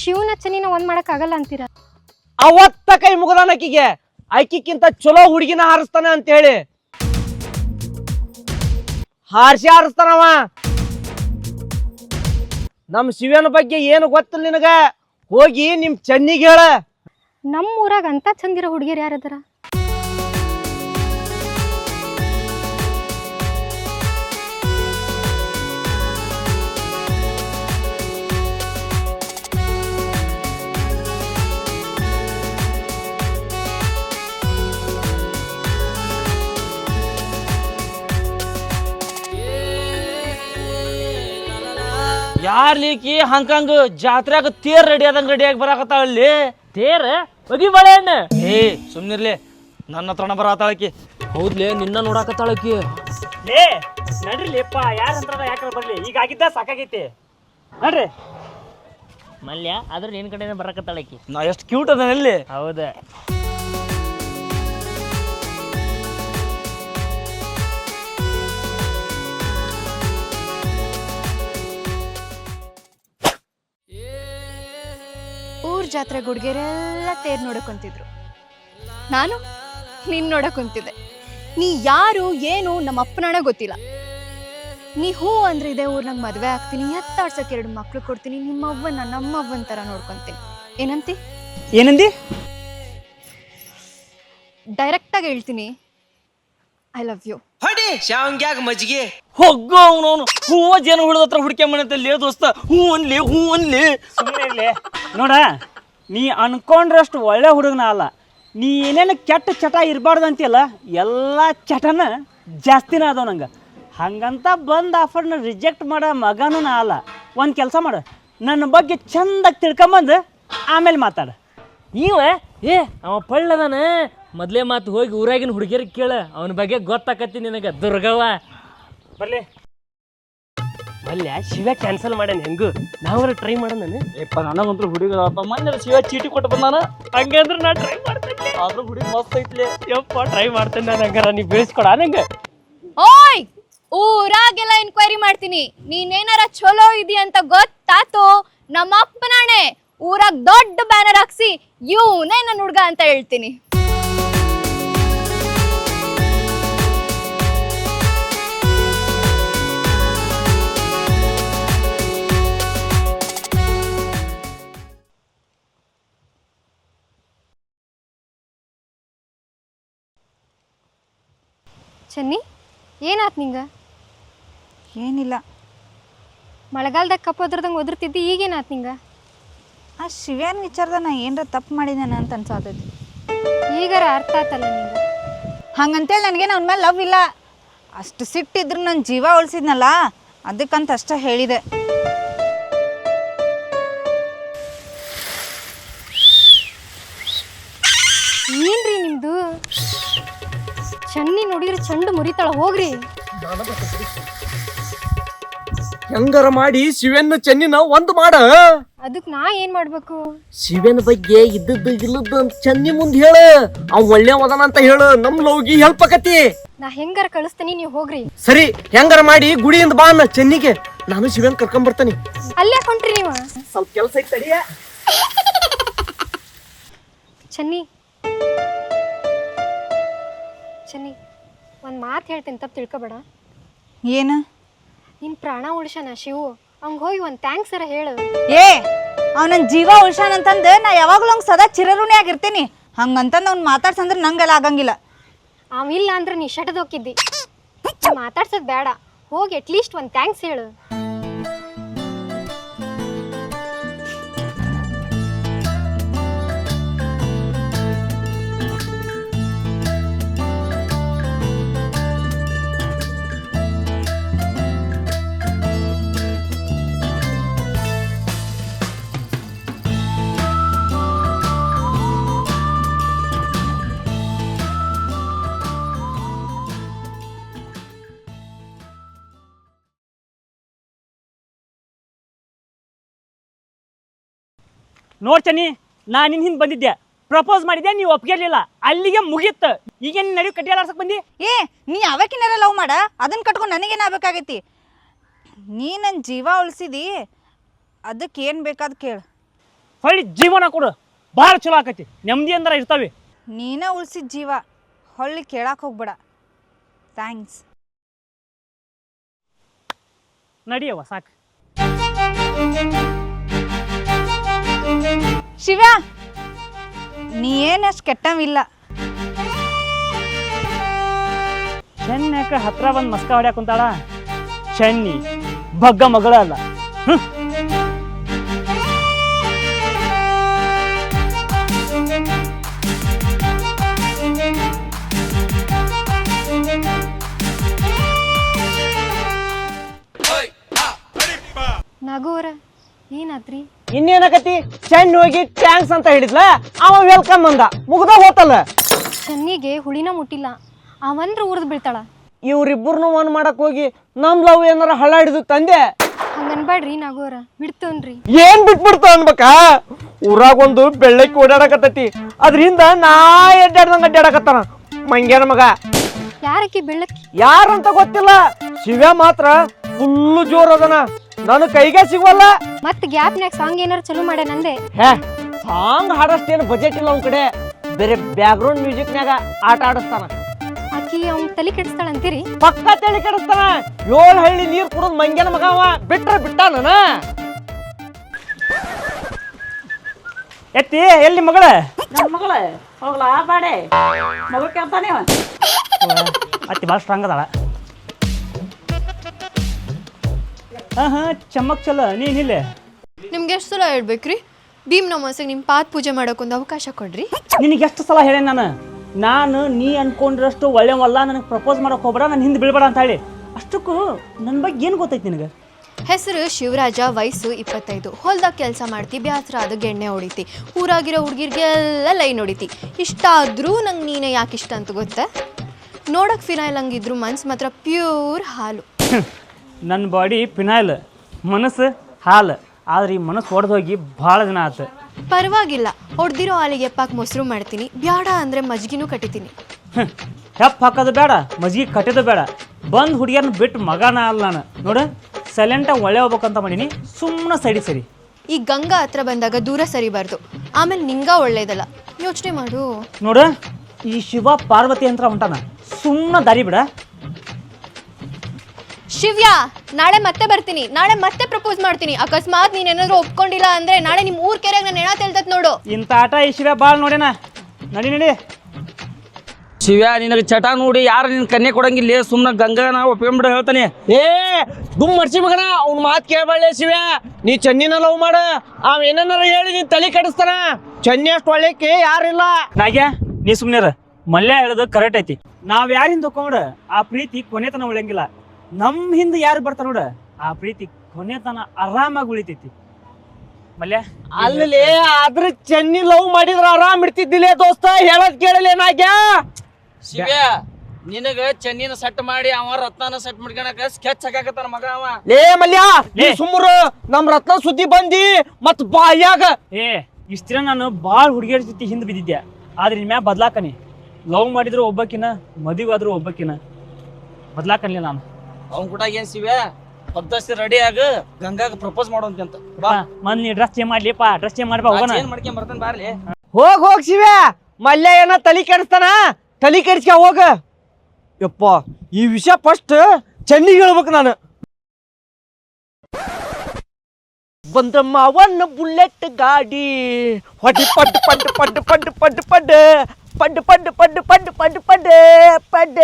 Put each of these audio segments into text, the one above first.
ಶಿವನ ಚನಿನ ಒಂದ್ ಮಾಡಕ್ ಆಗಲ್ಲ ಅಂತೀರ? ಅವತ್ತ ಕೈ ಮುಗದಾನ ಆಕಿಗೆ. ಆಕಿಕ್ಕಿಂತ ಚಲೋ ಹುಡುಗಿನ ಹಾರಿಸ್ತಾನೆ ಅಂತ ಹೇಳಿ. ಹಾರಿಸಿ ಹಾರಿಸ್ತಾನವ ನಮ್ ಶಿವನ ಬಗ್ಗೆ ಏನು ಗೊತ್ತಿಲ್ಲ ನಿನಗ? ಹೋಗಿ ನಿಮ್ ಚೆನ್ನಿಗೆ ಹೇಳ. ನಮ್ಮ ಊರಾಗ ಅಂತ ಚಂದಿರೋ ಹುಡುಗಿಯರು ಯಾರದಾರ ಯಾರ್ಲಿಕ್ಕಿ ಹಂಕಂಗ ಜಾತ್ರೆಗ ತೇರ್ ರೆಡಿ ಆದಂಗ ರೆಡಿಯಾಗಿ ಬರಾಕತ್ತಾಳಲ್ಲಿ ತೇರ್? ಒಗಿ ಬಾಳೆಹಣ್ಣ ಏ ಸುಮ್ನಿರ್ಲಿ. ನನ್ನ ಹತ್ರನ ಬರಾತಾಳಕಿ ಹೌದ್ಲೇ ನಿನ್ನ ನೋಡಾಕತ್ತಾಳಕಿ ಲೇ ನಡ್ರಿಲಿಪ್ಪ ಯಾರ ಹತ್ರ ಯಾಕೆ ಬರ್ಲಿ? ಈಗ ಆಗಿದ್ದ ಸಾಕಾಗೈತಿ. ನಡ್ರಿ. ಮಲ್ಯ ಆದ್ರೆ ನಿನ್ ಕಡೆನೇ ಬರಾಕತ್ತಾಳಕಿ ನಾ ಎಷ್ಟು ಕ್ಯೂಟ್ ಅದನಲ್ಲಿ ಹೌದ. ಊರ್ ಜಾತ್ರೆ ಗುಡ್ಗೆರೆಲ್ಲ ತೇರ್ ನೋಡಕೊಂತಿದ್ರು ನಾನು ನಿನ್ ನೋಡಕ್ ಕುಂತಿದ್ದೆ. ನೀ ಯಾರು ಏನು ನಮ್ಮ ಅಪ್ಪನಣ ಗೊತ್ತಿಲ್ಲ. ನೀ ಹೂ ಅಂದ್ರೆ ಇದೇ ನಂಗೆ ಮದ್ವೆ ಆಗ್ತೀನಿ ಎತ್ತಾಡ್ಸಕ್ ಎರಡು ಮಕ್ಳು ಕೊಡ್ತೀನಿ ನಿಮ್ಮ ಅವ್ವನ ನಮ್ಮ ಅವ್ವನ್ ತರ ನೋಡ್ಕೊಂತೀನಿ. ಏನಂತಿ? ಏನಂದಿ? ಡೈರೆಕ್ಟ್ ಆಗಿ ಹೇಳ್ತೀನಿ. ಐ ಲವ್ ಯು ಹೊಡಿ ಶಾವಂಗ್ಯಾಗ ಮಜ್ಜಿಗೆ. ಹೊಗ್ಗು ಅವನವನು. ಹೂವ ಜನ ಹುಳದ ಹತ್ರ ಹುಡ್ಕ್ಯಾಂಬನಂತ ಲೇ ದೋಸ್ತ. ಹೂ ಅನ್ಲಿ ಹೂ ಅನ್ಲಿ. ಸುಮ್ಮನೆ ಇರ್ಲಿ. ನೋಡ ನೀ ಅನ್ಕೊಂಡ್ರಷ್ಟು ಒಳ್ಳೆ ಹುಡುಗನ ಅಲ್ಲ. ನೀ ಏನೇನು ಕೆಟ್ಟ ಚಟ ಇರಬಾರ್ದು ಅಂತಿಲ್ಲ ಎಲ್ಲ ಚಟನ ಜಾಸ್ತಿನ ಅದಾವ ನಂಗೆ. ಹಂಗಂತ ಬಂದು ಆಫರ್ನ ರಿಜೆಕ್ಟ್ ಮಾಡೋ ಮಗನೂ ನಾ ಅಲ್ಲ. ಒಂದು ಕೆಲಸ ಮಾಡು ನನ್ನ ಬಗ್ಗೆ ಚಂದಾಗಿ ತಿಳ್ಕೊಂಬಂದು ಆಮೇಲೆ ಮಾತಾಡು. ಇವ ಏ ಅವ ಪಳ್ಳದಾನ ಮೊದಲೇ ಮಾತು ಹೋಗಿ ಊರಾಗಿನ ಹುಡುಗಿಯರಿಗೆ ಕೇಳ ಅವನ ಬಗ್ಗೆ ಗೊತ್ತಾಕತ್ತಿ ನಿನಗೆ ದುರ್ಗವ್ವ. ಬರ್ಲಿ. ಮಲ್ಯ ಶಿವ ಕ್ಯಾನ್ಸಲ್ ಮಾಡ್ಯಾನ ಹೆಂಗು? ನಾವರ ಟ್ರೈ ಮಾಡೋಣ ಯಪ್ಪ ನನಗಂತೂ ಹುಡುಗ ಮೊನ್ನೆ ಶಿವ ಚೀಟಿ ಕೊಟ್ಟು ಬಂದಾನ ಹಂಗಂದ್ರೆ ನಾ ಟ್ರೈ ಮಾಡ್ತೇನೆ. ಆದ್ರೂ ಹುಡುಗಿ ಮಸ್ತ್ ಐತ್ಲೆ. ಯಪ್ಪ ಟ್ರೈ ಮಾಡ್ತೇನೆ ನಾನು ಹಂಗಾರ ನೀ ಬೇಯಿಸ್ಕೊಡ ನಂಗೆ. ಓಯ್ ಊರಾಗೆಲ್ಲ ಎನ್ಕ್ವೈರಿ ಮಾಡ್ತೀನಿ. ನೀನೇನಾರ ಚಲೋ ಇದೆಯಾ ಅಂತ ಗೊತ್ತಾತು? ನಮ್ಮ ಅಪ್ಪನಾಣೆ ಊರಾಗ ದೊಡ್ಡ ಬ್ಯಾನರ್ ಹಾಕ್ಸಿ ಇವನೇ ನನ್ನ ಹುಡುಗ ಅಂತ ಹೇಳ್ತೀನಿ. ಚನ್ನಿ ಏನಾತ್ ನಿಂಗ? ಏನಿಲ್ಲ. ಮಳೆಗಾಲದಾಗ ಕಪ್ಪದ್ರದಂಗೆ ಒದರ್ತಿದ್ದಿ ಈಗೇನಾತ್ ನಿಂಗ? ಆ ಶಿವ್ಯಾನ ವಿಚಾರದ ನಾ ಏನರ ತಪ್ಪು ಮಾಡಿದ್ದೇನೆ ಅಂತ ಅನ್ಸಾತೈತಿ. ಈಗಾರ ಅರ್ಥ ಆತಲ್ಲ ನಿಂಗ? ಹಂಗಂತೇಳಿ ನನಗೇನು ಅವನ ಮೇಲೆ ಲವ್ ಇಲ್ಲ. ಅಷ್ಟು ಸಿಟ್ಟಿದ್ರು ನನ್ನ ಜೀವ ಉಳಿಸಿದ್ನಲ್ಲ ಅದಕ್ಕಂತ ಅಷ್ಟೇ ಹೇಳಿದೆ. ನೋಡಿದ್ರೆ ಚಂಡು ಮುರಿತಾಳ ಹೋಗ್ರಿ. ಹೆಂಗಾರ ಮಾಡಿ ಶಿವನ ಚೆನ್ನಿನ ಒಂದು ಮಾಡ. ಅದಕ್ ನಾ ಏನ್ ಮಾಡ್ಬೇಕು? ಶಿವನ ಬಗ್ಗೆ ಇದ್ದದ್ದು ಇಲ್ಲದ್ದು ಅಂತ ಚೆನ್ನಿ ಮುಂದ್ ಹೇಳ. ಅವ್ ಒಳ್ಳೆ ಮದನ ಅಂತ ಹೇಳು ನಮ್ ಲೋಗಿ ಹೆಲ್ಪ್ ಆಕತಿ ನಾ ಹೆಂಗಾರ ಕಳಿಸ್ತೀನಿ ನೀವು ಹೋಗ್ರಿ. ಸರಿ ಹೆಂಗಾರ ಮಾಡಿ ಗುಡಿಯಿಂದ ಬಾ ಅನ್ನ ಚೆನ್ನಿಗೆ. ನಾನು ಶಿವನ್ ಕರ್ಕೊಂಡ್ ಬರ್ತಾನೆ. ಅಲ್ಲೇ ಕೊಂಟ್ರಿ ನೀವು. ಸ್ವಲ್ಪ ಕೆಲಸ ಐತೆ ತಡಿಯ. ಚೆನ್ನಿ. ಚನ್ನಿ. ಒಂದ್ ಮಾತು ಹೇಳ್ತೀನಿ ತಪ್ಪು ತಿಳ್ಕೊಬೇಡ. ಏನು? ನಿನ್ ಪ್ರಾಣ ಉಳಿಸಾನ ಶಿವು. ಅವಂಗ ಹೋಗಿ ಒಂದು ಥ್ಯಾಂಕ್ಸ್ ಅರ ಹೇಳು. ಏ ಅವನ ಜೀವ ಉಳ್ಸಾನ್ ಅಂತಂದು ನಾ ಯಾವಾಗಲೂ ಹಂಗೆ ಸದಾ ಚಿರಋಣಿ ಆಗಿರ್ತೀನಿ ಹಂಗಂತಂದು ಅವ್ನು ಮಾತಾಡ್ಸಂದ್ರೆ ನಂಗೆಲ್ಲ ಆಗಂಗಿಲ್ಲ. ಅವಿಲ್ಲ ಅಂದ್ರೆ ನೀ ಶಟದೋಕಿದ್ದಿ ಮಾತಾಡ್ಸೋದ್ ಬೇಡ ಹೋಗಿ ಅಟ್ಲೀಸ್ಟ್ ಒಂದು ಥ್ಯಾಂಕ್ಸ್ ಹೇಳು. ನೋಡ್ ಚನ್ನಿ ನಾ ನಿನ್ ಹಿಂದೆ ಬಂದಿದ್ದೆ. ಪ್ರಪೋಸ್ ಮಾಡಿದ್ದೆ ನೀವು ಒಪ್ಗಿರ್ಲಿಲ್ಲ. ಅಲ್ಲಿಗೆ ಮುಗೀತು. ಈಗ ನೀನ್ ನಡಿ ಕಟ್ಟಿಯಾಡ್ಸಕ್ ಬಂದಿ? ಏ ನೀ ಅವಕಿನಾರ ಲವ್ ಮಾಡ? ಅದನ್ನ ಕಟ್ಕೊಂಡು ನನಗೇನಾಗಬೇಕಾಗೈತಿ ನೀ ನನ್ನ ಜೀವ ಉಳಿಸಿದಿ. ಅದಕ್ಕೆ ಏನು ಬೇಕಾದ್ ಕೇಳು. ಹೊಳ್ಳಿ ಜೀವನ ಕೊಡು. ಭಾಳ ಚಲೋ ಆಕತಿ. ನೆಮ್ಮದಿ ಅಂದ್ರೆ ಇರ್ತಾವೆ. ನೀನ ಉಳ್ಸಿದ ಜೀವ. ಹೊಳ್ಳಿ ಕೇಳಕ್ಕೆ ಹೋಗ್ಬೇಡ. ಥ್ಯಾಂಕ್ಸ್ ನಡಿಯವ ಸಾಕು. ಶಿವ ನೀ ಏನಷ್ಟು ಕೆಟ್ಟವಿಲ್ಲ ಚೆನ್ನಕ ಹತ್ರ ಬಂದು ಮಸ್ಕ ಹೊಡ್ಯಾಕ ಕುಂತಾಳ? ಚೆನ್ನಿ ಬಗ್ಗ ಮಗಳ ಅಲ್ಲ. ಹ್ಮ್. ಏನಾತ್ರಿ ಚೆನ್ನ ಹೋಗಿ ಟ್ಯಾಂಕ್ಸ್ ಅಂತ ಹೇಳಿದ್ಲ? ಅವ ವೆಲ್ಕಮ್ ಅಂದ. ಮುಗ್ದ ಹೋತಲ್ಲ? ಚೆನ್ನಿಗೆ ಹುಳಿನ ಮುಟ್ಟಿಲ್ಲ. ಅವಂದ್ರ ಉರ್ದ್ ಬೀಳ್ತಾಳ. ಇವ್ರಿಬ್ಬರನ್ನು ಒನ್ ಮಾಡಕ್ ಹೋಗಿ ನಮ್ ಲವ್ ಏನಾರ ಹಳ್ಳ ಹಿಡಿದು ತಂದೆ? ಹಂಗನ್ಬೇಡ್ರಿ ನಾಗೋರ ಬಿಡ್ತೇನ್ರಿ. ಏನ್ ಬಿಟ್ಬಿಡ್ತ ಅನ್ಬೇಕಾ? ಊರಾಗ ಒಂದು ಬೆಳ್ಳಕ್ಕಿ ಓಡಾಡಕತ್ತೈತಿ. ಅದ್ರಿಂದ ನಾ ಎಡ್ಡಾಡ್ದಂಗ ಅಡ್ಡಾಡಕತ್ತಾನ. ಮಂಗ್ಯಾನ ಮಗ. ಯಾರಕ್ಕಿ ಬೆಳ್ಳಕ್ಕಿ? ಯಾರಂತ ಗೊತ್ತಿಲ್ಲ. ಶಿವ ಮಾತ್ರ ಫುಲ್ಲು ಜೋರ್ ಅದನ. ನಾನು ಕೈಗೆ ಸಿಗುವಲ್ಲ? ಮತ್ ಗ್ಯಾಪ್ನ್ಯಾಗ ಸಾಂಗ್ ಏನಾರ ಚಲೋ ನಂದೆ ಹೇ ಸಾಂಗ್ ಹಾಡಷ್ಟೇನು ಬಜೆಟ್ ಇಲ್ಲ ಅವ್ನ ಕಡೆ. ಬೇರೆ ಬ್ಯಾಕ್ಗ್ರೌಂಡ್ ಮ್ಯೂಸಿಕ್ನ್ಯಾಗ ಆಟ ಆಡಿಸ್ತಾನ. ಆಕಿ ಅವ್ನ ತಲೆ ಕೆಡಿಸ್ತಾಳ ಅಂತೀರಿ? ಪಕ್ಕ ತಲೆ ಕೆಡಿಸ್ತಾನ. ಏಳು ಹಳ್ಳಿ ನೀರು ಕುಡಿದ್ ಮಂಗ್ಯನ ಮಗ ಅವ. ಬಿಟ್ರ ಬಿಟ್ಟಾನ ಎತ್ತಿ ಎಲ್ಲಿ ಮಗಳ? ನನ್ನ ಮಗಳು ಹೋಗ್ಲಾ ಬಾಡೆ. ಮಗಳು ಕೇಳ್ತಾನೆ ಅವ ಅತ್ತಿ ಭಾಳ ಸ್ಟ್ರಾಂಗ್ ಅದಾಳ. ಹಾಂ ಹಾಂ ಚಮ್ಮಕ್ ಚಲೋ ನೀನಿಲ್ಲ ನಿಮ್ಗೆ ಎಷ್ಟು ಸಲ ಹೇಳ್ಬೇಕ್ರಿ? ಭೀಮ್ ನಮಾಸಿಗೆ ನಿಮ್ಮ ಪಾದ ಪೂಜೆ ಮಾಡೋಕೊಂದು ಅವಕಾಶ ಕೊಡ್ರಿ. ನಿನಗೆ ಎಷ್ಟು ಸಲ ಹೇಳೇನ್ ನಾನು? ನಾನು ನೀ ಅನ್ಕೊಂಡ್ರಷ್ಟು ಒಳ್ಳೆವಲ್ಲ ನನಗೆ ಪ್ರಪೋಸ್ ಮಾಡೋಕೆ ಹೋಗ್ಬೇಡ ನಾನು ಹಿಂದೆ ಬೀಳ್ಬೇಡ ಅಂತ ಹೇಳಿ. ಅಷ್ಟಕ್ಕೂ ನನ್ನ ಬಗ್ಗೆ ಏನು ಗೊತ್ತೈತಿ ನಿನಗೆ? ಹೆಸರು ಶಿವರಾಜ ವಯಸ್ಸು ಇಪ್ಪತ್ತೈದು. ಹೊಲ್ದಾಗ ಕೆಲಸ ಮಾಡ್ತಿ ಬ್ಯಾಸರ ಆದ ಗೆಣ್ಣೆ ಹೊಡಿತಿ. ಊರಾಗಿರೋ ಹುಡುಗಿರ್ಗೆಲ್ಲ ಲೈನ್ ಹೊಡಿತಿ ಇಷ್ಟ ಆದರೂ ನಂಗೆ ನೀನೇ ಯಾಕೆ ಇಷ್ಟ ಅಂತ ಗೊತ್ತಾ? ನೋಡಕ್ ಫಿನಾಯ್ಲ್ ಹಂಗಿದ್ರು ಮನ್ಸು ಮಾತ್ರ ಪ್ಯೂರ್ ಹಾಲು. ನನ್ನ ಬಾಡಿ ಪಿನಾಯ್ಲ್ ಮನಸ್ಸು ಹಾಲು. ಆದ್ರೆ ಈ ಮನಸ್ಸು ಹೊಡೆದೋಗಿ ಭಾಳ ದಿನ ಆತು. ಪರವಾಗಿಲ್ಲ. ಹೊಡೆದಿರೋ ಹಾಲಿಗೆ ಎಪ್ಪಾಕ್ ಮೊಸರು ಮಾಡ್ತೀನಿ. ಬ್ಯಾಡ ಅಂದ್ರೆ ಮಜ್ಗಿನೂ ಕಟ್ಟಿತೀನಿ. ಹೆಪ್ಪ ಹಾಕೋದು ಬೇಡ ಮಜ್ಗಿ ಕಟ್ಟೋದು ಬೇಡ ಬಂದು ಹುಡುಗಿಯರ್ನ ಬಿಟ್ಟು ಮಗನ ಅಲ್ಲ ನಾನು. ನೋಡು ಸೈಲೆಂಟಾಗಿ ಒಳ್ಳೆ ಹೋಗ್ಬೇಕಂತ ಮಾಡೀನಿ. ಸುಮ್ಮನೆ ಸೈಡಿ ಸರಿ. ಈ ಗಂಗಾ ಹತ್ರ ಬಂದಾಗ ದೂರ ಸರಿಬಾರ್ದು. ಆಮೇಲೆ ನಿಂಗ ಒಳ್ಳೇದಲ್ಲ. ಯೋಚನೆ ಮಾಡು. ನೋಡು ಈ ಶಿವ ಪಾರ್ವತಿ ಅಂತ ಹೊಂಟಾನ ಸುಮ್ಮನೆ ದಾರಿ ಬಿಡ. ಶಿವ್ಯ ನಾಳೆ ಮತ್ತೆ ಬರ್ತೀನಿ. ನಾಳೆ ಮತ್ತೆ ಪ್ರಪೋಸ್ ಮಾಡ್ತೀನಿ. ಅಕಸ್ಮಾತ್ ನೀನೇನಾದ್ರೂ ಒಪ್ಕೊಂಡಿಲ್ಲ ಅಂದ್ರೆ ನಾಳೆ ನಿಮ್ ಊರ್ ಕೆರೆಗೆ ನಾನು ಹೆಣ ತೆಲ್ತತ್ ನೋಡು. ಇಂಥ ಆಟ ಈ ಶಿವ್ಯ ಭಾಳ ನೋಡೇನ. ನಡಿ ನಡಿ. ಶಿವ್ಯ ನಿನಗೆ ಚಟ ನೋಡಿ ಯಾರು ನಿನ್ ಕನ್ಯೆ ಕೊಡಂಗಿಲ್ಲ. ಸುಮ್ಮನೆ ಗಂಗಾ ನಾ ಒಪ್ಕೊಂಡ್ಬಿಡ ಹೇಳ್ತಾನೆ. ಏ ದುಮ್ ಮರ್ಸಿ ಮಗನ ಅವ್ನ ಮಾತ್ ಕೇಳಬಳ್ಳೆ ಶಿವ್ಯ. ನೀ ಚನ್ನಿನ ಲವ್ ಮಾಡ. ಅವ ಏನಾರ ಹೇಳಿ ನೀನ್ ತಲೆ ಕೆಡಿಸ್ತಾನ. ಚನ್ನಿ ಅಷ್ಟು ಒಳ್ಳೆಕ್ಕೆ ಯಾರಿಲ್ಲ ನಾಗ್ಯ ನೀ ಸುಮ್ನಿರ. ಮಲ್ಯ ಹೇಳೋದು ಕರೆಕ್ಟ್ ಐತಿ. ನಾವ್ ಯಾರಿಂದ ತಕೊಂಡ್ರ ಆ ಪ್ರೀತಿ ಕೊನೆತನ ಉಳಿಯಂಗಿಲ್ಲ. ನಮ್ ಹಿಂದೆ ಯಾರು ಬರ್ತಾರ ನೋಡ? ಆ ಪ್ರೀತಿ ಕೊನೆತನ ಆರಾಮಾಗಿ ಉಳಿತೈತಿ. ಮಲ್ಯ ಅಲ್ಲಿ ಆದ್ರೆ ಚೆನ್ನಿ ಲವ್ ಮಾಡಿದ್ರ ಆರಾಮ್ ಇರ್ತಿದ್ದಿಲ್ಲ ದೋಸ್ತ ಹೇಳದ್ ಕೇಳಲೇನಾಗ್ಯಾ ಶಿವ್ಯ ನಿನಗ ಚೆನ್ನಿನ ಸೆಟ್ ಮಾಡಿ ಅವ ರತ್ನ ಸೆಟ್ ಮಾಡ್ಕೊಳಕ ಸ್ಕೆಚ್ ಹಾಕಾಕತ್ತಾನ ಮಗ ಅವ. ಲೇ ಮಲ್ಯ ನೀ ಲೇ. ಸುಮ್ರು ನಮ್ ರತ್ನ ಸುದ್ದಿ ಬಂದಿ ಮತ್ ಬಾಯಾಗ. ಏ ಇಷ್ಟ ನಾನು ಭಾಳ ಹುಡುಗಿಯರ ಜೊತೆ ಹಿಂದೆ ಬಿದ್ದಿದ್ದೆ. ಆದ್ರೆ ಇನ್ಮ್ಯಾ ಬದ್ಲಾಕನಿ. ಲವ್ ಮಾಡಿದ್ರು ಒಬ್ಬಕಿನ ಮದುವೆ ಆದ್ರೂ ಒಬ್ಬಕಿನ. ಬದ್ಲಾಕನ್ಲಿ ನಾನು. ಅವ್ನ್ ಕೂಡ ಏನ್ ಸಿವೆ? ಪದ್ದಸ್ತಿ ರೆಡಿ ಆಗ ಗಂಗಾಗ ಪ್ರಪೋಸ್ ಮಾಡೋಂತ ಬಾ. ಮನ್ ನೀ ಡ್ರೆಸ್ ಚೇಂಜ್ ಮಾಡ್ಲಿಪ್ಪ ಡ್ರೆಸ್ ಚೇಂಜ್ ಮಾಡ್ಬಾ ಹೋಗೋಣ. ಏನ್ ಮಾಡ್ಕೊಂಡ್ ಬರ್ತಾನೆ ಬಾರ್ಲಿ ಹೋಗ್ ಹೋಗ್ ಶಿವ ಮಲ್ಯ ಏನ ತಲಿ ಕೆಡಿಸ್ತಾನ? ತಲಿ ಕೆಡಿಸ್ಕ ಹೋಗ. ಯಪ್ಪ ಈ ವಿಷಯ ಫಸ್ಟ್ ಚೆನ್ನಿಗೆ ಹೇಳ್ಬೇಕು ನಾನು. ಬಂದ ಮಾವನ್ನ ಬುಲೆಟ್ ಗಾಡಿ. ಹೊಡಿ ಪಡ್ ಪಡ್ ಪಡ್ ಪಡ್ ಪಡ್ ಪಡ್ ಪಡ್. ಪಡ್ ಪಡ್ ಪಡ್ ಪಡ್ ಪಡ್ ಪಡ್.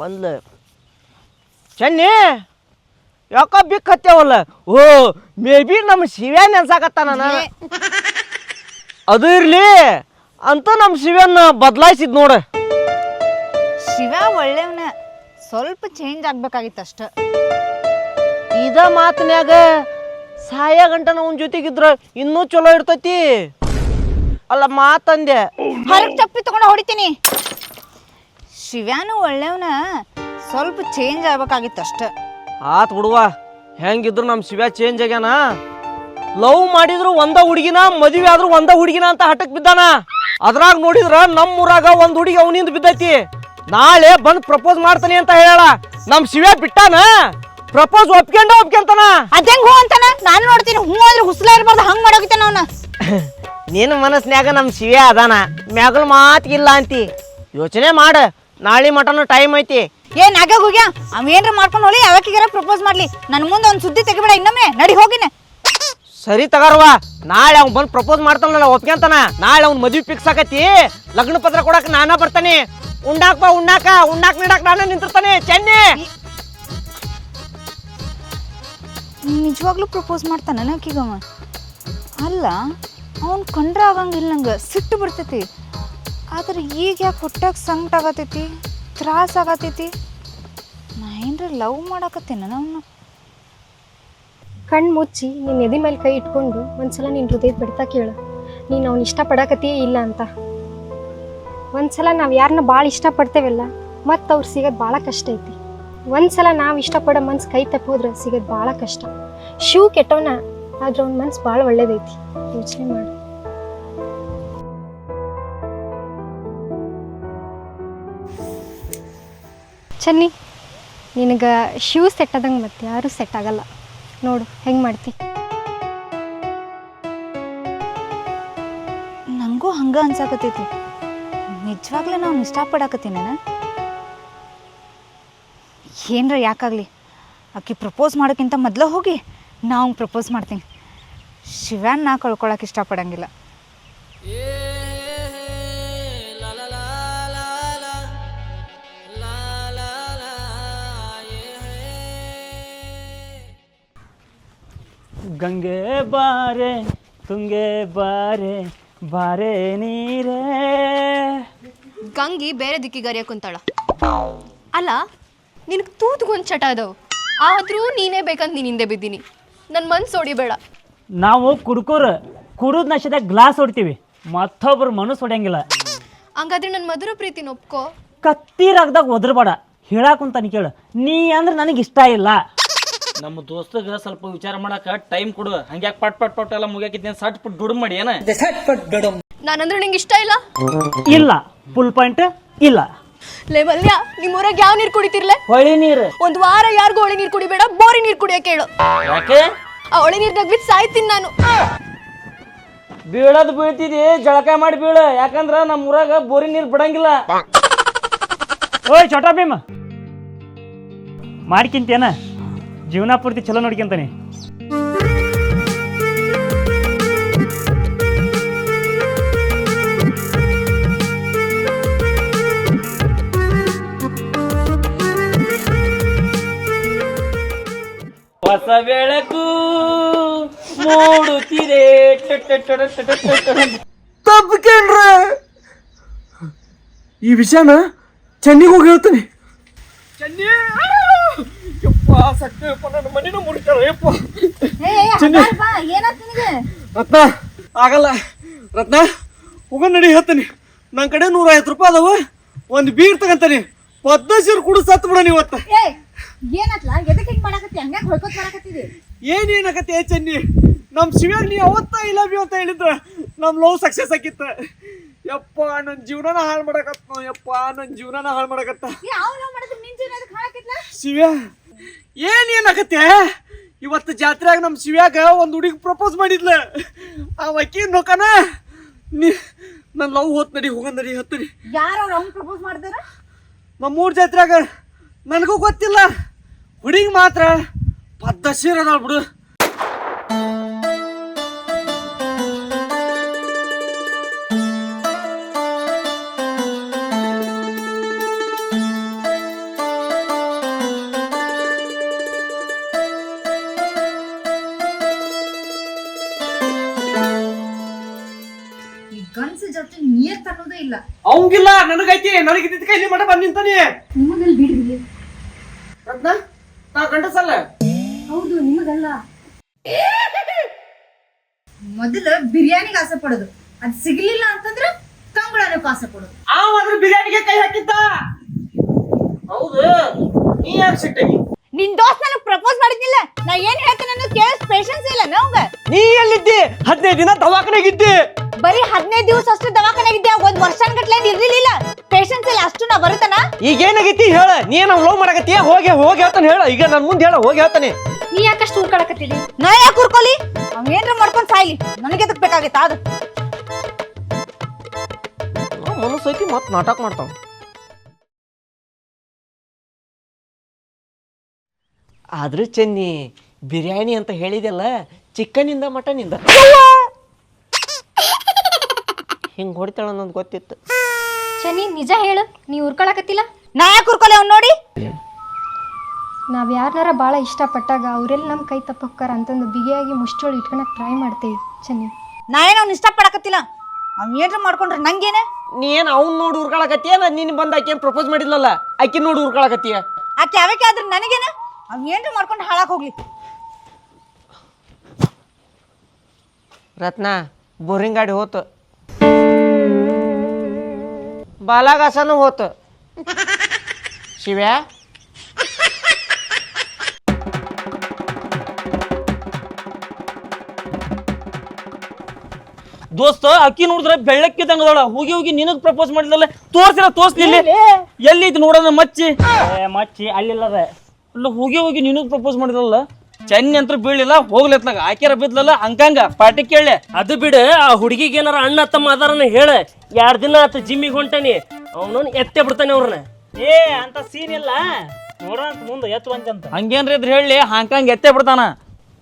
ಬಂದ್ಲ. ಚೆನ್ನಿ ಯಾಕ ಬಿಕ್ ಹತ್ತೇವಲ್ಲ ಓ ಮೇ ಬಿ ನಮ್ಮ ಶಿವ್ಯಾನ್ ನೆನ್ಸಾಕತ್ತಾನ ನಾನು ಅದು ಇರ್ಲಿ. ಅಂತ ನಮ್ಮ ಶಿವನ್ನ ಬದಲಾಯಿಸಿದ್ ನೋಡ. ಶಿವ ಒಳ್ಳೆಯವನ ಸ್ವಲ್ಪ ಚೇಂಜ್ ಆಗ್ಬೇಕಾಗಿತ್ತು ಅಷ್ಟ. ಇದ ಮಾತನ್ಯಾಗ ಸಾಯ ಗಂಟನ ಅವನ ಜೊತೆಗಿದ್ರ ಇನ್ನೂ ಚಲೋ ಇರ್ತೈತಿ. ಅಲ್ಲ ಮಾತಂದೆ. ಹೊರಗೆ ಚಪ್ಪಿ ತಗೊಂಡು ಹೊಡಿತೀನಿ. ಶಿವ್ಯಾನು ಒಳ್ಳೆಯವನ ಸ್ವಲ್ಪ ಚೇಂಜ್ ಆಗ್ಬೇಕಾಗಿತ್ತು ಅಷ್ಟ. ಆತ್ ಬಿಡುವ ಹೆಂಗಿದ್ರು ನಮ್ಮ ಶಿವ ಚೇಂಜ್ ಆಗ್ಯಾನ? ಲವ್ ಮಾಡಿದ್ರು ಒಂದ ಹುಡುಗಿನ ಮದುವೆ ಆದ್ರೂ ಒಂದ ಹುಡುಗಿನ ಅಂತ ಹಠಕ್ ಬಿದ್ದಾನ? ಅದ್ರಾಗ ನೋಡಿದ್ರ ನಮ್ಮ ಊರಾಗ ಒಂದ್ ಹುಡುಗಿ ಅವನಿಂದ ಬಿದ್ದೈತಿ. ನಾಳೆ ಬಂದ್ ಪ್ರಪೋಸ್ ಮಾಡ್ತಾನೆ ಅಂತ ಹೇಳ ನಮ್ ಶಿವ ಬಿಟ್ಟಾನ? ಪ್ರಪೋಸ್ ಒಪ್ಕೊಂಡ ಒಪ್ಕೊಂತಾನ? ಅದಂಗ್ ಹೂ ಅಂತಾನ? ನಾನು ನೋಡ್ತೀನಿ ಹೂ ಅಂದ್ರೆ ಹುಸ್ಲ ಇರ್ಬಾರ್ದು ಹಂಗ್ ಮಾಡೋಗಿತ್ತಾನ ಅವನ? ನಿನ್ನ ಮನಸ್ನ್ಯಾಗ ನಮ್ಮ ಶಿವ್ಯ ಅದಾನ. ಮ್ಯಾಗಲ್ ಮಾತಿಗಿಲ್ಲ ಅಂತಿ. ಯೋಚನೆ ಮಾಡ. ನಾಳೆ ಮಟನು ಟೈಮ್ ಐತಿ. ಏನ್ ಆಗ ಹೋಗ್ಯಾ ಅವ್ ಏನ್ರ ಮಾಡ್ಕೊಂಡು ಹೋಗಿ ಪ್ರಪೋಸ್ ಮಾಡ್ಲಿ. ನನ್ ಮುಂದೆ ಒಂದ್ ಸುದ್ದಿ ತೆಗಿಬೇಡ ಇನ್ನೊಮ್ಮೆ. ನಡಿ ಹೋಗಿನ. ಸರಿ ತಗಾರವ ನಾಳೆ ಅವ್ನು ಬಂದು ಪ್ರಪೋಸ್ ಮಾಡ್ತಾನಲ್ಲ ಒಪ್ಕೊಂತಾನ ನಾಳೆ ಅವ್ನ ಮದ್ವಿ ಫಿಕ್ಸ್ ಆಕತಿ ಲಗ್ನ ಪತ್ರ ಕೊಡಕ್ ನಾನ ಬರ್ತಾನೆ. ಉಣ್ಣಾಕ್ ಬಾ ಉಣ್ಣಾಕ ಉಣ್ಣಾಕ್ ನೀಡಾಕ್ ನಾನ ನಿಂತಿರ್ತಾನೆ. ಚೆನ್ನಿ. ನಿಜವಾಗ್ಲೂ ಪ್ರಪೋಸ್ ಮಾಡ್ತಾನ ಅಲ್ಲ ಅವ್ನು ಕಂಡ್ರ ಆಗಂಗಿಲ್ಲ ನಂಗೆ. ಸಿಟ್ಟು ಬರ್ತೈತಿ. ಆದ್ರೆ ಈಗ ಯಾಕೆ ಹುಟ್ಟಾಗ ಸಂಕಟ ಆಗತೈತಿ? ತ್ರಾಸ ಆಗತೈತಿ? ನಾ ಏನ್ರ ಲವ್ ಮಾಡಾಕತ್ತೇನ ನಾನು ಕಣ್ಣು ಮುಚ್ಚಿ ನಿನ್ನ ಎದೆ ಮೇಲೆ ಕೈ ಇಟ್ಕೊಂಡು ಒಂದ್ಸಲ ನಿನ್ನ ಹೃದಯದ ಬಡಿತ ಕೇಳು. ನೀನು ಅವ್ನು ಇಷ್ಟಪಡಕತ್ತೀಯೇ ಇಲ್ಲ ಅಂತ. ಒಂದ್ಸಲ ನಾವು ಯಾರನ್ನ ಭಾಳ ಇಷ್ಟಪಡ್ತೇವಲ್ಲ, ಮತ್ತು ಅವ್ರು ಸಿಗೋದು ಭಾಳ ಕಷ್ಟ ಐತಿ. ಒಂದ್ಸಲ ನಾವು ಇಷ್ಟಪಡೋ ಮನ್ಸು ಕೈ ತಪ್ಪೋದ್ರೆ ಸಿಗೋದು ಭಾಳ ಕಷ್ಟ. ಶೂ ಕೆಟ್ಟವನ, ಆದ್ರೆ ಅವ್ನ ಮನ್ಸು ಭಾಳ ಒಳ್ಳೇದೈತಿ. ಯೋಚನೆ ಮಾಡು. ಚನ್ನಿ, ನಿನಗೆ ಶೂ ಸೆಟ್ ಆದಂಗೆ ಮತ್ತೆ ಯಾರೂ ಸೆಟ್ ಆಗಲ್ಲ. ನೋಡು, ಹೆಂಗೆ ಮಾಡ್ತಿ? ನಂಗೂ ಹಂಗ ಅನ್ಸಾಕತೈತಿ ನಿಜವಾಗ್ಲೂ ನಾವು ಇಷ್ಟಪಡಾಕತ್ತೀನ ಏನ್ರ ಯಾಕಾಗ್ಲಿ? ಅಕ್ಕಿ ಪ್ರಪೋಸ್ ಮಾಡೋಕ್ಕಿಂತ ಮೊದಲು ಹೋಗಿ, ನಾವು ಪ್ರಪೋಸ್ ಮಾಡ್ತೀನಿ. ಶಿವ್ಯಾನ್ ನಾ ಕಳ್ಕೊಳಕ್ಕೆ ಇಷ್ಟಪಡಂಗಿಲ್ಲ. ಗಂಗೆ ಬಾರೆ ತುಂಗೆ ಬಾರೆ ಬಾರೆ ನೀರೇ. ಗಂಗಿ ಬೇರೆ ದಿಕ್ಕಿಗೆ ಅರಿಯಕ್ ಕುಂತಾಳ. ಅಲ್ಲ ನಿನಗೆ ತೂತ್ಗೊಂದು ಚಟ ಅದಾವು. ಆದ್ರೂ ನೀನೇ ಬೇಕಂತ ನೀನು ಹಿಂದೆ ಬಿದ್ದೀನಿ. ನನ್ನ ಮನ್ಸು ಹೊಡಿಬೇಡ ನಾವು ಕುಡ್ಕೋರು ಕುಡಿದ ನಶದ ಗ್ಲಾಸ್ ಹೊಡಿತೀವಿ. ಮತ್ತೊಬ್ರು ಮನಸ್ಸು ಹೊಡೆಯಂಗಿಲ್ಲ. ಹಂಗಾದ್ರೆ ನನ್ನ ಮಧುರ ಪ್ರೀತಿನ ಒಪ್ಕೋ. ಕತ್ತಿರಾಗ್ದಾಗ ಒದರ್ಬೇಡ. ಹೇಳಾಕುಂತಾನೆ ಕೇಳು. ನೀ ಅಂದ್ರೆ ನನಗೆ ಇಷ್ಟ ಇಲ್ಲ. ನಮ್ಮ ದೋಸ್ತಗ ಸ್ವಲ್ಪ ವಿಚಾರ ಮಾಡಕ ಟೈಮ್ ಕೊಡು. ಹಂಗ್ಯಾಕ್ ಪಟ್ ಪಟ್ ಪಟ್ ಎಲ್ಲ ಮುಗ್ಯಾಕಿದ್ದೇನೆ ಸಟ್ ಪಟ್ ದುಡ್ಡು ಮಾಡಿ ಏನ? ನಾನಂದ್ರೆ ನಿಂಗೆ ಇಷ್ಟ ಇಲ್ಲ? ಇಲ್ಲ. ಫುಲ್ ಪಾಯಿಂಟ್ ಇಲ್ಲ. ಲೇ ಮಲ್ಯ ನಿಮ್ಮೂರಾಗ ಯಾವ ನೀರು ಕುಡಿತಿರ್ಲೆ? ಹೊಳಿ ನೀರು. ಒಂದು ವಾರ ಯಾರಿಗೂ ಹೊಳಿ ನೀರು ಕುಡಿಬೇಡ ಬೋರಿ ನೀರು ಕುಡಿಯಕ್ಕೆ ಹೇಳು. ಯಾಕೆ? ಆ ಹೊಳಿ ನೀರ್ನಾಗ ಬಿದ್ದು ಸಾಯ್ತೀನಿ ನಾನು. ಬೀಳದ್ ಬೀಳ್ತಿದಿ ಜಳಕ ಮಾಡಿ ಬೀಳ. ಯಾಕಂದ್ರ ನಮ್ಮ ಊರಾಗ ಬೋರಿ ನೀರು ಬಿಡಂಗಿಲ್ಲ. ಓಯ್ ಚೋಟಾ ಭೀಮ. ಮಾಡ್ಕಿಂತೇನ? ಜೀವನ ಪೂರ್ತಿ ಚಲೋ ನೋಡ್ಕೊಂತಾನೆ ಹೊಸ ಬೆಳಕು ಮೂಡುತ್ತಿದೆ. ತಪ್ಪಿಕೊಂಡ್ರೆ ಈ ವಿಷಯನ ಚೆನ್ನಿಗೆ ಹೋಗಿ ಹೇಳ್ತೀನಿ. ಚೆನ್ನಿ? ಯಪ್ಪ ಸಕ್ಕಪ್ಪ ನನ್ನ ಮನಿನ ಮುಡಿತಾರ ಯಪ್ಪ ಚೆನ್ನಿ. ರತ್ನ ಆಗಲ್ಲ. ರತ್ನ ಹೋಗ ನಡಿ ಹೇಳ್ತೀನಿ ನನ್ನ ಕಡೆ ನೂರ ಐವತ್ತು ರೂಪಾಯಿ ಅದಾವ. ಒಂದು ಬೀರ್ ತಗಂತಾನೆ. ಪದ್ಮಶ್ರೀ ಕುಡು ಸತ್ತು ಬಿಡ ಇವತ್ತು ಏನತ್ಲ? ಎದಕ್ಕೆ ಹಿಂಗ್ ಮಾಡಾಕತ್ತಿ? ಹಂಗ್ಯಾಕ್ ಹೊಯ್ಕೋತ್ ಮಾಡಾಕತ್ತಿದಿ ಏನೇನಾಗತ್ತೆ ಏ ಚೆನ್ನಿ ನಮ್ಮ ಶಿವ್ಯಾಗ ನೀ ಅವತ್ತ ಐ ಲವ್ ಯು ಅಂತ ಹೇಳಿದ್ರ ನಮ್ಮ ಲವ್ ಸಕ್ಸಸ್ ಆಗಿತ್ತ ಯಪ್ಪ ನನ್ನ ಜೀವನನ ಹಾಳು ಮಾಡಕತ್ತ ಯಪ್ಪ ನನ್ನ ಜೀವನನ ಹಾಳು ಮಾಡಕತ್ತ. ಯಾವ ಲವ್ ಮಾಡಿದ್ರೆ ನಿನ್ ಜೀವನ ಹಾಳಾಕೈತ್ಲ? ಶಿವ್ಯ ಏನೇನಾಗತ್ತೆ ಇವತ್ತು ಜಾತ್ರೆಯಾಗ ನಮ್ಮ ಶಿವ್ಯಾಗ ಒಂದು ಹುಡುಗಿ ಪ್ರಪೋಸ್ ಮಾಡಿದ್ಲ. ಆ ವಕೀ ನೋಕನ ನೀ ನನ್ನ ಲವ್ ಹೋತ್ ನಡಿ ಹೋಗ ನಡಿ ಹತ್ತು ಯಾರು ಅವ್ರು ಅವ್ನ್ ಪ್ರಪೋಸ್ ಮಾಡ್ತಾರ? ನಮ್ಮೂರ್ ಮೂರು ಜಾತ್ರೆಯಾಗ ನನಗೂ ಗೊತ್ತಿಲ್ಲ. ಹುಡುಗಿ ಮಾತ್ರ ಪದ್ಧಶೀರ ಅದಾಳ ಬಿಡು. ತನ್ನೋದೇ ಇಲ್ಲ. ಅವಂಗಿಲ್ಲ ನನಗೈತಿ ನನಗಿದ್ದ ಕೈ ಮಠ ಬಂದ್ ನಿಂತಾನೆ ರತ್ನ ನಾ ಗಂಡಸಲ್ಲ. ಹೌದು ನಿಮಗಲ್ಲ ಮೊದಲು ಬಿರಿಯಾನಿಗೆ ಆಸೆ ಪಡೋದು. ಅದ್ ಸಿಗ್ಲಿಲ್ಲ ಅಂತಂದ್ರ ಕಂಗಳನಕ್ಕೆ ಆಸೆ ಪಡೋದು. ಆ ಅದ್ರ ಬಿರಿಯಾನಿಗೆ ಕೈ ಹಾಕಿದ್ದ. ಹೌದು ನೀ ಯಾಕೆ ಸಿಟ್ಟಾಗಿ? ನಿನ್ ದೋಸ್ತ್ ನನಗ್ ಪ್ರಪೋಸ್ ಮಾಡಿದ್ನಿಲ್ಲ. ನಾ ಏನ್ ಹೇಳ್ತೀನಿ ಅನ್ನೋ ಕೇಳಿಸ್ ಪೇಷನ್ಸ್ ಇಲ್ಲ ನಮ್ಗ ನೀ ಎಲ್ಲಿದ್ದಿ? ಹದಿನೈದು ದಿನ ದವಾಖಾನೆಗಿದ್ದಿ. ಬರೀ ಹದಿನೈದು ದಿವಸ ಅಷ್ಟು ದವಾಖಾನೆಗಿದ್ದೆ ಒಂದ್ ವರ್ಷ ಗಟ್ಲೆ ಇರ್ಲಿಲ್ಲ. ಪೇಷನ್ಸ್ ಇಲ್ಲ ಅಷ್ಟು ನಾ ಬರುತ್ತಾನ? ಈಗ ಏನಾಗೈತಿ ಹೇಳ. ನೀ ನಾವ್ ಲವ್ ಮಾಡಕತ್ತೀಯ ಹೋಗಿ ಹೋಗಿ ಹೇಳ್ತಾನೆ ಹೇಳ. ಈಗ ನನ್ನ ಮುಂದೆ ಹೇಳ ಹೋಗಿ ಹೇಳ್ತಾನೆ. ನೀ ಯಾಕಷ್ಟು ಊರ್ಕೊಳಕತ್ತಿದಿ ನಾ ಯಾಕೆ ಕೂರ್ಕೊಲಿ ಅವ್ ಏನ್ರ ಮಾಡ್ಕೊಂಡ್ ಸಾಯ್ಲಿ. ನನಗೆ ಎದಕ್ ಬೇಕಾಗೈತ ಅದು ಮನಸ್ಸೈತಿ ಮತ್ ಮತ್ತೆ ನಾಟಕ ಮಾಡ್ತಾವ. ಆದ್ರೆ ಚೆನ್ನಿ ಬಿರಿಯಾನಿ ಅಂತ ಹೇಳಿದೆಲ್ಲ ಚಿಕನಿಂದ ಮಟನಿಂದ. ಹಿಂಗೆ ಹೊಡಿತಾಳ ಅನ್ನೋದು ಗೊತ್ತಿತ್ತು. ಚನಿ ನಿಜ ಹೇಳು ನೀ ಉರ್ಕೊಳಕತ್ತಿಲ್ಲ? ನಾ ಯಾಕೆ ಕೂರ್ಕೊಲಿ ಅವ್ನು ನೋಡಿ? ನಾವು ಯಾರನ್ನಾರ ಭಾಳ ಇಷ್ಟಪಟ್ಟಾಗ ಅವರೆಲ್ಲ ನಮ್ಮ ಕೈ ತಪ್ಪಕ್ಕಾರ ಅಂತಂದು ಬಿಗಿಯಾಗಿ ಮುಷ್ಟೋಳು ಇಟ್ಕೊಳಕ್ ಟ್ರೈ ಮಾಡ್ತೇವೆ ಚೆನ್ನಿ. ನಾ ಏನು ಅವ್ನ ಇಷ್ಟಪಡಕತ್ತಿಲ್ಲ? ಅವ್ನು ಏನ್ರ ಮಾಡ್ಕೊಂಡ್ರೆ ನಂಗೇನೆ? ನೀ ಏನು ಅವ್ನು ನೋಡಿ ಉರ್ಕೊಳಕತ್ತೀಯ ನಾನು ನಿನ್ನ ಬಂದು ಆಕೆ ಪ್ರಪೋಸ್ ಮಾಡಿದ್ಲಲ್ಲ ಆಕೆ ನೋಡಿ ಉರ್ಕೊಳಕತ್ತೀಯ? ಆಕೆ ಅವಕ್ಕೆ ಆದ್ರೆ ನನಗೇನ? ಅವ್ ಏನ್ರ ಮಾಡ್ಕೊಂಡು ಹಾಳಾಕ್ ಹೋಗ್ಲಿ. ರತ್ನ ಬೋರಿಂಗ್ ಗಾಡಿ ಹೋತು. ಬಾಲಾಗಾಸನು ಹೋತು. ಶಿವ್ಯಾ? ದೋಸ್ತ ಅಕ್ಕಿ ನೋಡಿದ್ರೆ ಬೆಳ್ಳಕ್ಕಿದಂಗದಳ ಹೋಗಿ ಹೋಗಿ ನಿನಗ್ ಪ್ರಪೋಸ್ ಮಾಡಿದಲ್ಲ ತೋರ್ಸಿರ ತೋರ್ಸ್ಲಿಲ್ಲ ಎಲ್ಲಿ? ಐತಿ ನೋಡೋಣ ಮಚ್ಚಿ? ಏ, ಮಚ್ಚಿ ಅಲ್ಲಿಲ್ಲದ. ಅಲ್ಲ ಹೋಗಿ ಹೋಗಿ ನಿನಗ್ ಪ್ರಪೋಸ್ ಮಾಡಿದಲ್ಲ ಚೆನ್ನ ಅಂತ ಬೀಳಿಲ್ಲ ಹೋಗ್ಲತ್ಲಾಗ ಆಕ್ಯಾರ ಬಿದ್ಲಲ್ಲ ಹಂಗಂಗ. ಪಾಟಿ ಕೇಳಿ ಅದು ಬಿಡು ಆ ಹುಡುಗಿಗೆ ಏನಾರ ಅಣ್ಣ ತಮ್ಮ ಅದಾರನ ಹೇಳ. ಯಾರ ದಿನ ಆತ ಜಿಮ್ಮಿಗೆ ಹೊಂಟಾನಿ. ಅವನೊಂದು ಎತ್ತೆ ಬಿಡ್ತಾನೆ ಅವ್ರನ್ನ. ಏ ಅಂತ ಸೀನ್ ಇಲ್ಲ. ನೋಡೋಣ ಅಂತ ಮುಂದೆ ಎತ್ತು ಹಂಗೇನ್ರಿ ಇದ್ರ ಹೇಳಿ ಹಂಗಂಗ ಎತ್ತೆ ಬಿಡ್ತಾನ.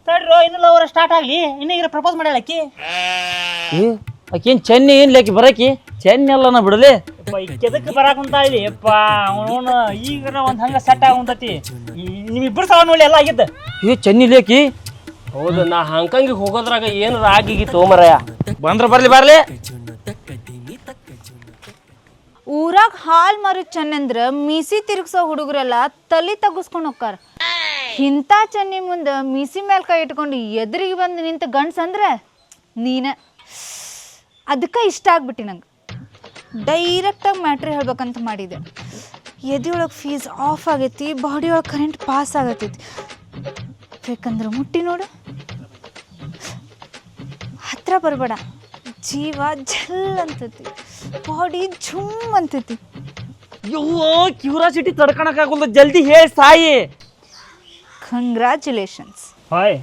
ತಡ್ರೋ ಇನ್ನು ಲವರ್ ಸ್ಟಾರ್ಟ್ ಆಗ್ಲಿ. ಇನ್ನೀಗ ಪ್ರಪೋಸ್ ಮಾಡ್ಯಾಳಕ್ಕಿ ಆಕೇನ್ ಚೆನ್ನಿ ಏನ್ ಲೇಕಿ ಬರಕಿ? ಚೆನ್ನಿ ಅಲ್ಲ ನಾ ಬಿಡಲಿ. ಕೆದಕ್ ಬರಾಕ್ ಅಂತ ಇಲ್ಲಿ ಯಪ್ಪ ಅವನು ಈಗ ಒಂದ್ ಹಂಗ ಸೆಟ್ ಆಗುಂತತಿ. ನಿಮ್ಮಿಬ್ಬರು ಸಲ ನೋಡಿ ಎಲ್ಲ ಆಗಿದ್ದ. ಏ ಚೆನ್ನಿ ಲೇಕಿ? ಹೌದು ನಾ ಹಾಂಕಾಂಗಿಗೆ ಹೋಗೋದ್ರಾಗ ಏನು ರಾಗಿಗಿ ತೋಮರಯ್ಯ ಬಂದ್ರ ಬರ್ಲಿ ಬರ್ಲಿ. ಊರಾಗ ಹಾಲ್ ಮರು ಚೆನ್ನಂದ್ರ ಮೀಸಿ ತಿರುಗ್ಸೋ ಹುಡುಗರೆಲ್ಲ ತಲೆ ತಗಸ್ಕೊಂಡು ಹೋಗ್ತಾರ. ಇಂಥ ಚೆನ್ನಿ ಮುಂದೆ ಮೀಸಿ ಮೇಲೆ ಕೈ ಇಟ್ಕೊಂಡು ಎದುರಿಗೆ ಬಂದು ನಿಂತ ಗಂಡ್ಸಂದ್ರೆ ನೀನ. ಅದಕ್ಕೆ ಇಷ್ಟ ಆಗ್ಬಿಟ್ಟು ನಂಗೆ. ಡೈರೆಕ್ಟಾಗಿ ಮ್ಯಾಟ್ರಿ ಹೇಳ್ಬೇಕಂತ ಮಾಡಿದೆ. ಎದೆಯೊಳಗೆ ಫೀಸ್ ಆಫ್ ಆಗೈತಿ ಬಾಡಿ ಒಳಗೆ ಕರೆಂಟ್ ಪಾಸ್ ಆಗತ್ತೈತಿ ಬೇಕಂದ್ರೆ ಮುಟ್ಟಿ ನೋಡು. ಹತ್ರ ಬರಬೇಡ. ಜೀವ ಜಲ್ ಅಂತೈತಿ. ಬಾಡಿ ಝುಮ್ ಅಂತೈತಿ. ಅಯ್ಯೋ ಕ್ಯೂರಾಸಿಟಿ ತಡ್ಕೊಳಕ್ ಆಗೋಲ್ಲ ಜಲ್ದಿ ಹೇಳಿ Sai. Congratulations hi.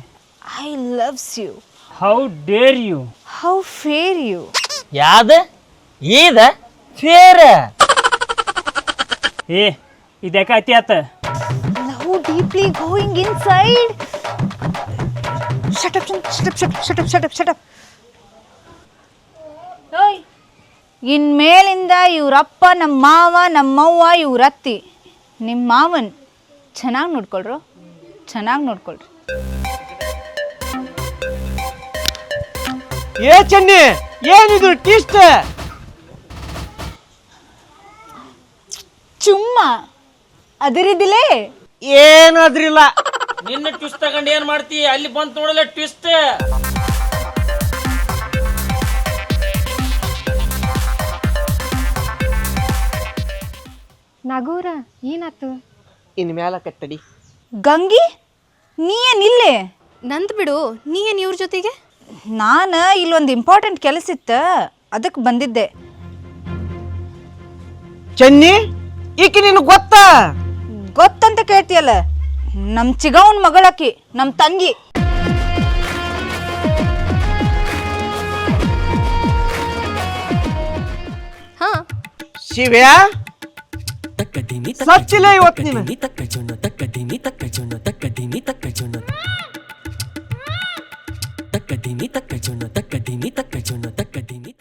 I loves you how dare you how fair you ಯಾದ? ಈದ? ಫೇರ ಏ ಇದ್ಯಾಕ ಅತಿ ಆತ love deeply going inside shut shut up shut up shut up ಇನ್ಮೇಲಿಂದ ಇವ್ರಪ್ಪ ನಮ್ಮ ಮಾವ ನಮ್ಮವ್ವ ಇವ್ರ ಅತ್ತಿ ನಿಮ್ಮ ಮಾವನ್ ಚೆನ್ನಾಗಿ ನೋಡ್ಕೊಳ್ರು. ಚೆನ್ನಾಗಿ ನೋಡ್ಕೊಳ್ರಿ. ಏ ಚೆನ್ನಿ! ಏನಿದು ಟಿಸ್ಟ್ ಚುಮ್ಮ. ಅದರಿದಿಲೇ? ಏನು ಅದ್ರಿಲ್ಲ ನಿನ್ನ ಟ್ವಿಸ್ಟ್ ತಗೊಂಡು ಏನ್ ಮಾಡ್ತಿ? ಅಲ್ಲಿ ಬಂದ್ ನೋಡಲ್ಲ ಟ್ವಿಸ್ಟ್ ನಗೂರ ಏನಾತು? ಇನ್ ಮ್ಯಾಲ ಕಟ್ಟಡಿ ಗಂಗಿ ನೀ ಏನಿಲ್ಲೇ ನಂದ್ ಬಿಡು ನೀ ಏನ್ ಇವ್ರ ಜೊತೆಗೆ? ನಾನು ಇಲ್ಲೊಂದು ಇಂಪಾರ್ಟೆಂಟ್ ಕೆಲಸ ಇತ್ತು ಅದಕ್ಕೆ ಬಂದಿದ್ದೆ. ಚೆನ್ನಿ ಈಕೆ ನಿನಗೆ ಗೊತ್ತಾ? ಗೊತ್ತಂತ ಕೇಳ್ತಿಯಲ್ಲ ನಮ್ಮ ಚಿಗವನ್ ಮಗಳಾಕಿ ನಮ್ಮ ತಂಗಿ. ಹಾ. ಶಿವ್ಯಾ? ಸಚ್ಚಿಲ್ಲ ಇವತ್ತು ನೀನು ದಿನ ತಕ್ಕ ತಕ್ಕಜುನು తక్కడిని తక్క జొన్న తక్కడిని తక్క జొన్న తక్కడిని